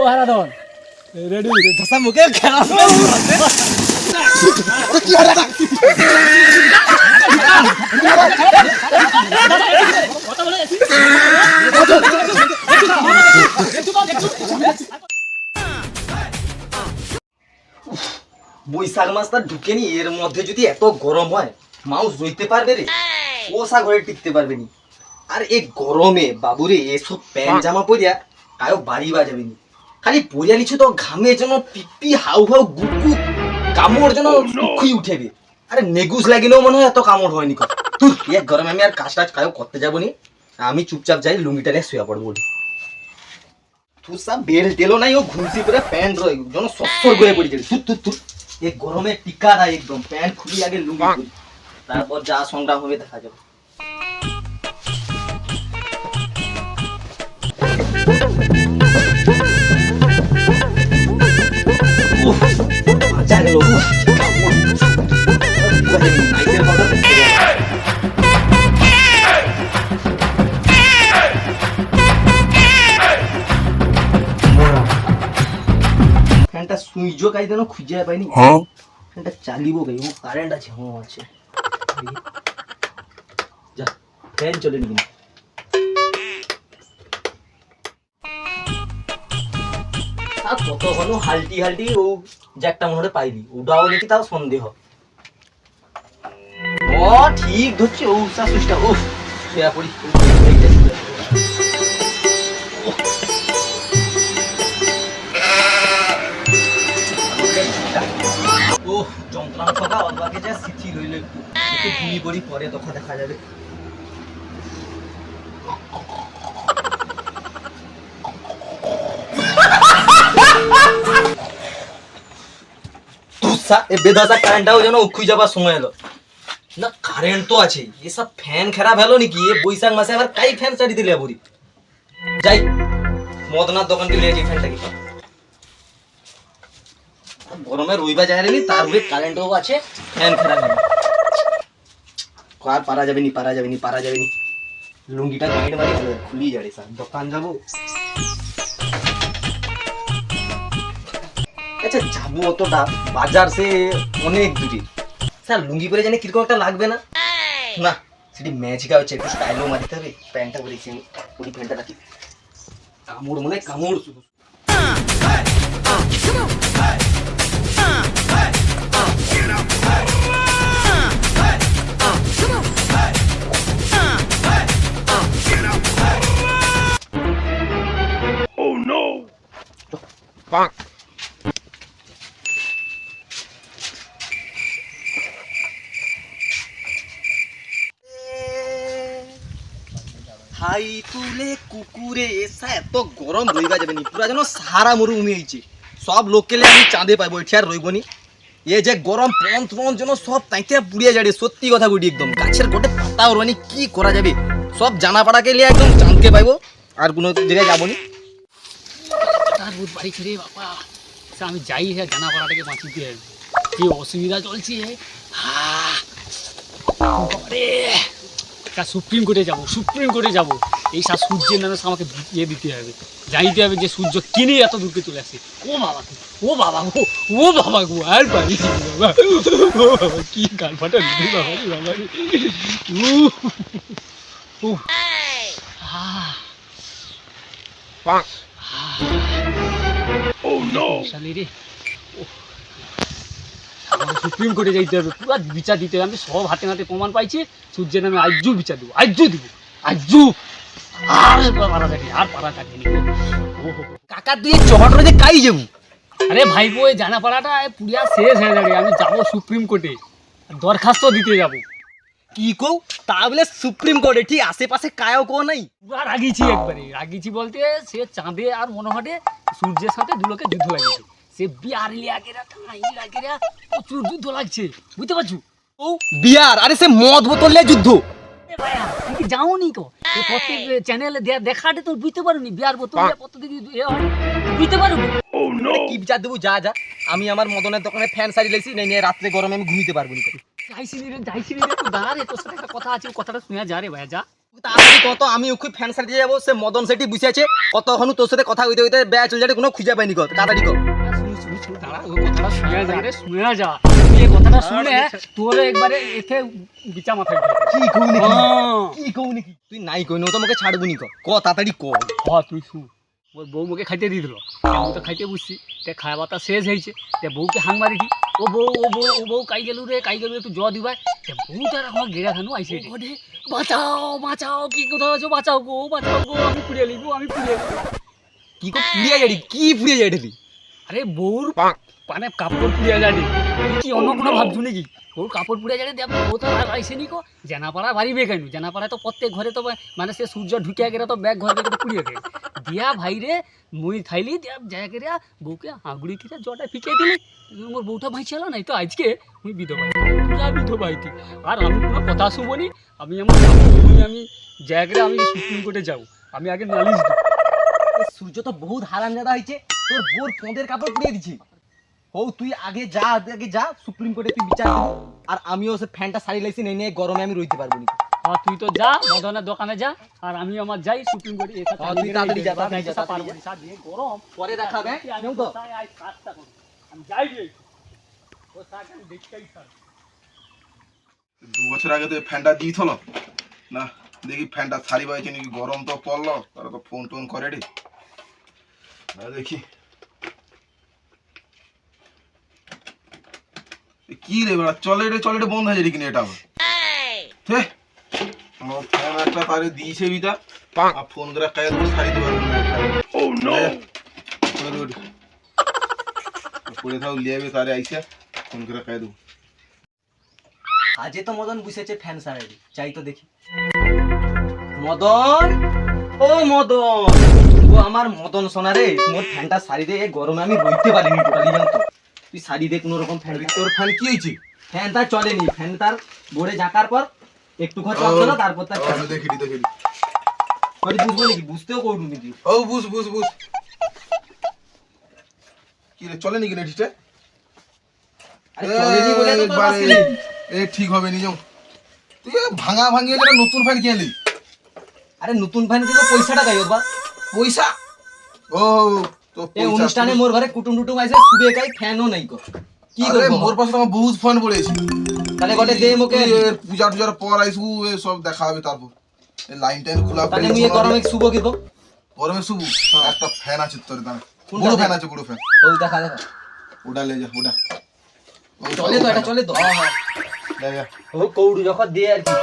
ও Haradhan. Ready ধসা মুখে খেলা বৈশাখ মাসটা ঢুকেনি এর মধ্যে যদি এত গরম হয় মাউস রইতে পারবে রে? পোষা ঘরে টিকতে পারবে নি। আর এই গরমে বাবুরে এসব প্যান্ট জামা পরিয়া কায়ও বাড়ি বাজাবে নি। খালি পরিয়া নিচ্ছ তো ঘামে যেন পিপি হাউ হাউ গুকুক কামড় যেন শুকুই উঠেবে আরে নেগুস লাগিলেও মনে হয় এত কামড় হয়নি কত তুই এক গরমে আমি আর কাজ টাজ কায়ও করতে যাব নি। আমি চুপচাপ যাই লুঙ্গিটা নিয়ে শুয়ে পড়ব বলি। তুই সব বেল্ট দিলো নাই ও ঘুমসি করে প্যান্ট রয়ে যেন সস্বর করে পড়ে যাবে তুই তুই তুই এই গরমে টিকা দেয় একদম প্যান্ট খুলি আগে লুঙ্গি তারপর যা সংগ্রাম হবে দেখা যাবে। কথা দেখতে গেলাম। ফ্যানটা সুইচও কাই দেন খুঁজে পাইনি। ফ্যানটা চালিব কাই? কারেন্ট আছে হ্যাঁ আছে। যা ফ্যান চলে নি কিন্তু আর কতক্ষণ হালটি হালটি, ও জ্যাকটা মনে হয় পাইবি ওটাও নাকি তাও সন্দেহ। ও, ঠিক ধরছি। ও উষা সুইচটা, ও একটু। পড়ি, পরে তখন দেখা যাবে। ধুসা, এ বেদাসা কারেন্টটাও যেন উখুই যাবার সময় এলো। না কারেন্ট তো আছে। এসব ফ্যান খারাপ হলো নাকি? এ বৈশাখ মাসে আবার কাই ফ্যান চারি দিলে বুড়ি যাই মদনার দোকান থেকে লিয়ে যাই ফ্যানটাকে গরমে রইবা যায় নি তার উপরে কারেন্টও আছে ফ্যান খারাপ হবে আর পারা যাবে নি পারা যাবে নি পারা যাবে নি? লুঙ্গিটা গাইড মারি খুলি যাবে স্যার দোকান যাব। আচ্ছা যাব অতটা বাজার সে অনেক দূরে। স্যার লুঙ্গি পরে জানি কীরকম একটা লাগবে না? না সেটি ম্যাজিকা হচ্ছে একটু স্টাইলও মারিতে হবে প্যান্টটা পরেছি আমি। ওই প্যান্টটা রাখি। কামড় মনে হয় কামড়। শুধু হাই তুলে কুকুরে এসা এত গরম রইবা যাবে নি পুরা যেন সারা মরুভূমি হয়েছে সব লোকেলে আমি চাঁদে পাইবো এটি আর রইব নি এ যে গরম পন পন যেন সব তাইতে পুড়িয়ে যাবে সত্যি কথা বলি একদম গাছের গোটে পাতা উড়বানি কি করা যাবে সব জানা পাড়াকে লিয়ে একদম চাঁদকে পাইবো আর কোনো জায়গায় যাব নি তার ভূত বাড়ি ছেড়ে বাবা আমি যাই হ্যাঁ জানা পাড়াটাকে বাঁচিতে হবে কি অসুবিধা চলছে হা, বাবারে। সুপ্রিম কোর্টে যাব সুপ্রিম কোর্টে যাব। এই সব সূর্যের নামে আমাকে ইয়ে দিতে হবে। জানিতে হবে যে সূর্য কিনে এত দূরকে চলে আসে। ও বাবা ও বাবা গো ও বাবা গো আর পারি বাবা। ও বাবা কি ফাটা দিদি বাবা রে বাবা রে। রে ওহ। আমাকে সুপ্রিম কোর্টে যাইতে হবে পুরো বিচার দিতে হবে। আমি সব হাতে হাতে প্রমাণ পাইছি সূর্যের নামে আজ্জু বিচার দেবো আজ্জু দিব আজ্জু আর পারা আর পারা কাকা তুই কাই যাব? আরে ভাইপো এই জানা পাড়াটা পুরিয়া শেষ হয়ে যাবে। আমি যাব সুপ্রিম কোর্টে দরখাস্ত দিতে যাব। কি কও? তা বলে সুপ্রিম কোর্টে ঠিক আশেপাশে কায়ও কো নাই? পুরা রাগিছি একবারে রাগিছি বলতে সে চাঁদে আর মনোহরে সূর্যের সাথে দুলোকে যুদ্ধ লাগিয়েছে। সে ঠাঁই লাগেরা প্রচুর যুদ্ধ লাগছে বুঝতে পারছ? ও বিয়ার আরে সে মদ বোতল যুদ্ধ। ভাইয়া, তুমি কি যাওনি কো? এই। প্রত্যেক চ্যানেলে দেখাটে তো বুঝতে পারোনি বিয়ার বোতল প্রত্যেক হয়। বুঝতে পারো কি বিচার দেবো যা যা। আমি আমার মদনের দোকানে ফ্যান সারি লেছি নেই নিয়ে রাত্রে গরমে আমি ঘুমিতে পারব না। যাইছি রে যাইছি রে তুই দাঁড়া রে তোর সাথে একটা কথা আছে কথাটা শুনে যা রে ভাইয়া যা। তাড়াতাড়ি কত আমি ওকে ফ্যান সারিতে যাব সে মদন সেটি বসে আছে কতক্ষণ তোর সাথে কথা হইতে হইতে বেয়া চলে যাবে কোনো খুঁজে পাইনি কত তাড়াতাড়ি কর শুনে যা। রে শুনে যা। তুই এই কথাটা শুনে তোর একবারে এতে বিচা মাথায় কি কই নাকি হ্যাঁ। কি কই নাকি তুই নাই কই তো আমাকে ছাড়বো নি ক ক তাড়াতাড়ি ক। হ তুই শুন ওর বউ মুখে খাইতে দিয়ে দিল। আমি তো খাইতে বুঝছি তে খাওয়া বাতা শেষ হয়েছে। তে বউকে হাং মারি ও বউ ও বউ ও বউ কাই গেলু রে? কাই গেলু একটু জ দিবাই তে বউ তার আমার গেরা খানু আইছে বাঁচাও বাঁচাও কি কোথাও আছো বাঁচাও গো বাঁচাও গো আমি পুড়িয়ে লিখব আমি পুড়িয়ে কি কো পুড়িয়া যাড়ি কি পুড়িয়া যাড়ি আরে বউর মানে কাপড় পুড়িয়া তুই কি অন্য কোনো ভাবছু নাকি? বউর কাপড় পুড়িয়া যায়নি? দেখ বউ তো আর আইসে নি কো। জানাপাড়া বাড়ি বেকাইনু জানাপাড়ায় তো প্রত্যেক ঘরে তো মানে সে সূর্য ঢুকিয়া গেলে তো ব্যাগ ঘর থেকে পুড়িয়ে দেয় দিয়া ভাই রে মুই থাইলি দিয়া যায় করে বউকে আগুড়ি কিনে জটা ফিকে দিলি। মোর বউটা ভাই ছিল নাই তো আজকে? মুই বিধবা। তুই যা বিধবা হইতি আর আমি কোনো কথা শুবনি আমি আমার আমি জায়গায় আমি সুপ্রিম কোর্টে যাও আমি আগে নালিশ দিই সূর্য তো বহুত হারাম জাদা হইছে। তোর বোর পোঁদের কাপড় পুড়িয়ে দিছি হৌ তুই আগে যা আগে যা সুপ্রিম কোর্টে তুই বিচার দিবি আর আমিও সে ফ্যানটা সারি লাইছি নেই নিয়ে গরমে আমি রইতে পারব না। হ্যাঁ তুই তো যা মদনের দোকানে যা আর আমি আমার যাই সুপ্রিম কোর্টে এসে হ্যাঁ, তুই তাড়াতাড়ি যা, তাড়াতাড়ি যা, পারব। না, দিয়ে গরম পরে দেখাবে আমি নেও তো। আজ কাজটা করব? আমি যাই রে। ও তাকে আমি দেখতেই থাকব দু বছর আগে তো ফ্যানটা দিয়ে থলো না দেখি ফ্যানটা সারি পাইছে নাকি গরম তো পড়ল তারা তো ফোন টোন করে রে। না দেখি। কি রে বেড়া চলে রে চলে রে বন্ধ হয়ে যায় কিনা এটা আবার? একটা তারে দিয়েছে বিটা আর ফোন করে কাজ করে সারি দিতে না ও নো পড়ে থাও লিয়াবে তারে আইসা ফোন করে কাজ দেবো। আজে তো মদন বসেছে ফ্যান সারাই চাই তো দেখি। মদন? ও মদন! ও আমার মদন সোনা রে মোর ফ্যানটা সারি দে গরমে আমি রইতে পারিনি টোটালি জানো তো। তুই কোনো রকম ফ্যান তোর ফ্যান কি হয়েছে? ফ্যান তার চলেনি ফ্যান তার বোর্ডে পর একটু খরচ না তারপর তার দেখি দেখি বুঝব নাকি? বুঝতেও ও বুঝ বুঝ বুঝ। কি রে চলে নাকি নেটিটা আরে চলেনি বলে তো তোর একবারে- আসেনি। এ ঠিক হবে নি যাও। তুই ভাঙা ভাঙিয়ে নতুন ফ্যান কিনলি আরে নতুন ফ্যান কিন্তু পয়সাটা গাইবা পয়সা? ও এই অনুষ্ঠানে মোর ঘরে কুটুম টুটুম আইছে কাই ফ্যানও নাই কো। কি করব? মোর পাশে আমার বহুত ফোন পড়েছে তাহলে গটে দে মোকে। পূজা টুজার পর আইসু এ সব দেখা হবে তারপর। লাইন টাইন খোলা তাহলে মুই গরমে কি গরমে শুবু? একটা ফ্যান আছে তোর দাঁড়া বড় ফ্যান? আছে বড় ফ্যান ও দেখা দেখা। ওটা লে যা ওটা। চলে তো এটা চলে তো। হ্যাঁ হ্যাঁ। ও কৌড়ু যখন আর কি।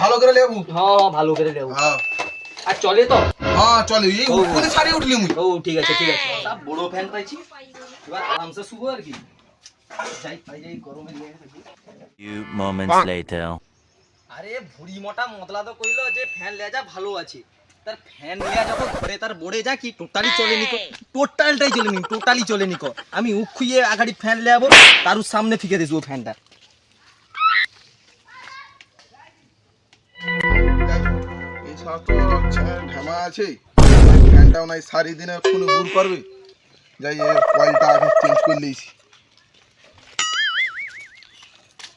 ভালো করে লেবু? হ্যাঁ হ্যাঁ, ভালো করে দেবো হ্যাঁ। আর চলে তো। হ্যাঁ চলে এই ও। উপরে ছাড়ি উঠলি মুই। ও ঠিক আছে ঠিক আছে। সব বড় ফ্যান পাইছি। এবার আরামসে শুভ আর কি। যাই পাই যাই গরমে নিয়ে থাকি Few moments later. আরে ভুড়ি মোটা মতলা তো কইলো যে ফ্যান লেয়া যা ভালো আছে। তার ফ্যান লেয়া যখন ঘরে তার যা কি টোটালি চলেনি কো টোটালটাই চলেনি টোটালি চলেনি কো। আমি উখুইয়ে আগাড়ি ফ্যান লেয়াবো তার সামনে ফিকে দিস ও ফ্যানটা তো ছে- আছে। ফ্যানটাও নাই সারি দিনে কোনো ভুল করবে? যাই এর কয়েলটা আগে চেঞ্জ করে লিয়েছি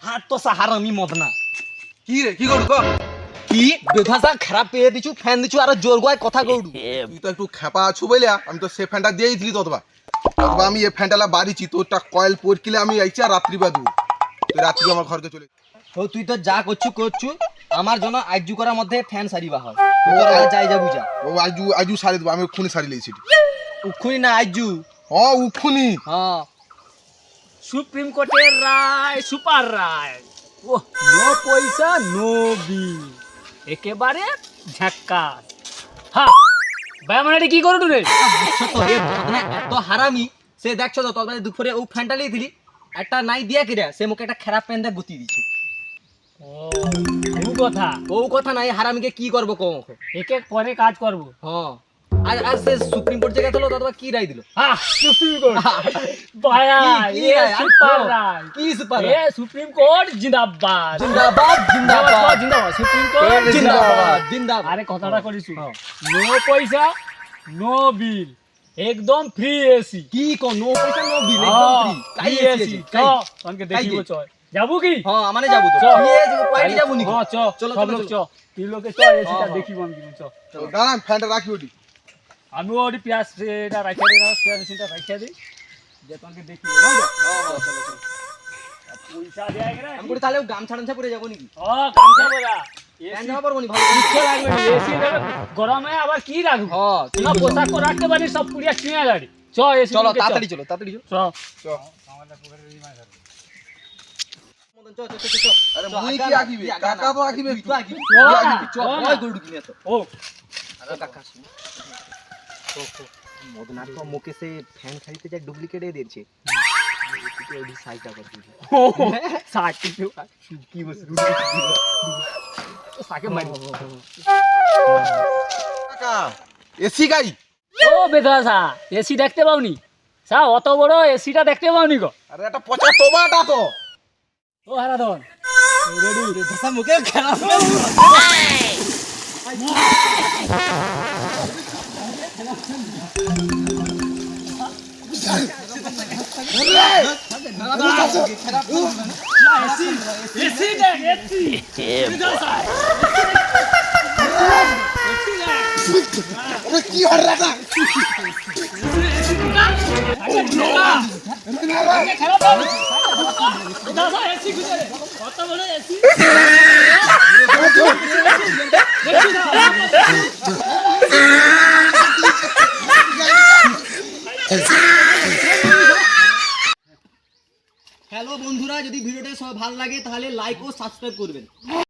হাত তো সাহার আমি মদনা। কি রে কি করু? কি? বেধাসা খারাপ পেয়ে দিছু ফ্যান দিছু আর জোর গয় কথা কৌড়ু। তুই তো একটু খেপা আছু আমি তো সে ফ্যানটা দিয়েই দিলি ততবা ততবা আমি এই ফ্যানটা বাড়িছি তোরটা কয়েল পরকিলে আমি আইছি আর রাত্রি বা দেবো। তুই রাত্রি আমার ঘরকে চলে ও তুই তো যা করছু করছু। আমার জন্য আইজু করার মধ্যে ফ্যান সারিবা হয়। যাই যা বুঝা। ও আজু আজু সারি দেবো আমি ওক্ষুনি সারি লিয়েছি উখুনি না আইজু। হ্যাঁ উক্ষুনি হ্যাঁ। সুপ্রিম কোর্টের রায় সুপার রায়। ও নো পয়সা নো বিল। একেবারে ঝাক্কাস। হ্যাঁ ব্যায়ামানাটি কি করু রে তো এত হারামি সে দেখছ তো তোর দুপুরে ও ফ্যানটা লিয়ে দিলি একটা নাই দিয়া কিরা সে মুখে একটা খারাপ প্যান দিয়ে গুতি দিছে। ও কথা। ও কথা নাই হারামিকে কি করব কম একে পরে কাজ করব। হ্যাঁ আর আর সে সুপ্রিম কোর্ট জায়গায় হলো দাদা কি রায় দিল? হ্যাঁ সুপ্রিম কোর্ট। বায়া এ সুপার? রায়। কি সুপার এ সুপ্রিম কোর্ট জিন্দাবাদ। জিন্দাবাদ জিন্দাবাদ। জিন্দাবাদ সুপ্রিম কোর্ট জিন্দাবাদ জিন্দাবাদ। আরে কথাটা হ্যাঁ। নো পয়সা নো বিল। একদম ফ্রি এসি কি কো নো পয়সা নো বিল একদম ফ্রি কাই এসি কাই? অনকে দেখিব চয় যাব কি? হ্যাঁ মানে যাব তো। চ। ইয়ে যে কয়টি যাব নি হ্যাঁ চ চলো, সব চলো, লোক চ। চলো। তিন লোকে চ এসিটা হ্যাঁ, দেখি আমি কেমন চ দাঁড়ান ফ্যানটা রাখি ওটি। আমিও ওটি পেঁয়াজ এটা রাখিয়া দিই না পেঁয়াজ মেশিনটা রাখিয়া দিই যে তোমাকে দেখি। পয়সা দেয় না আমি করে তাহলে গামছা টামছা পরে যাব নাকি? ও লাগবে না গরমে আবার কি রাখব হ্যাঁ না পোশাক রাখতে পারি সব পুড়িয়া কিনে গাড়ি চলো তাড়াতাড়ি চলো তাড়াতাড়ি চলো। চ। মদন, চ, চ, চ, চ, চ। আরে মুই কি না, আঁকিবে? তুই আগা কাকা তো আঁকিবে? তুই একটু। চ তুই চ, চ ওই গরুটা কিনে আস। ও। আরে কাকা, শোন। মদনার তো মুখে সে ফ্যান খাইতে যা ডুপ্লিকেট দিয়েছে। সাইটা করে দিয়েছে সাক কি বলছিস সাকে মারি। কাকা এসি গাড়ি ও বেদরা সা এসি দেখতে পাওনি? সা অত বড় এসিটা দেখতে পাওনি গো। আরে একটা পচা টোমাটা তো। ও হারাধন। রেডি ধসা মুখে সা কি হল রাখা হ্যালো বন্ধুরা যদি ভিডিওটা সব ভালো লাগে তাহলে লাইক ও সাবস্ক্রাইব করবেন।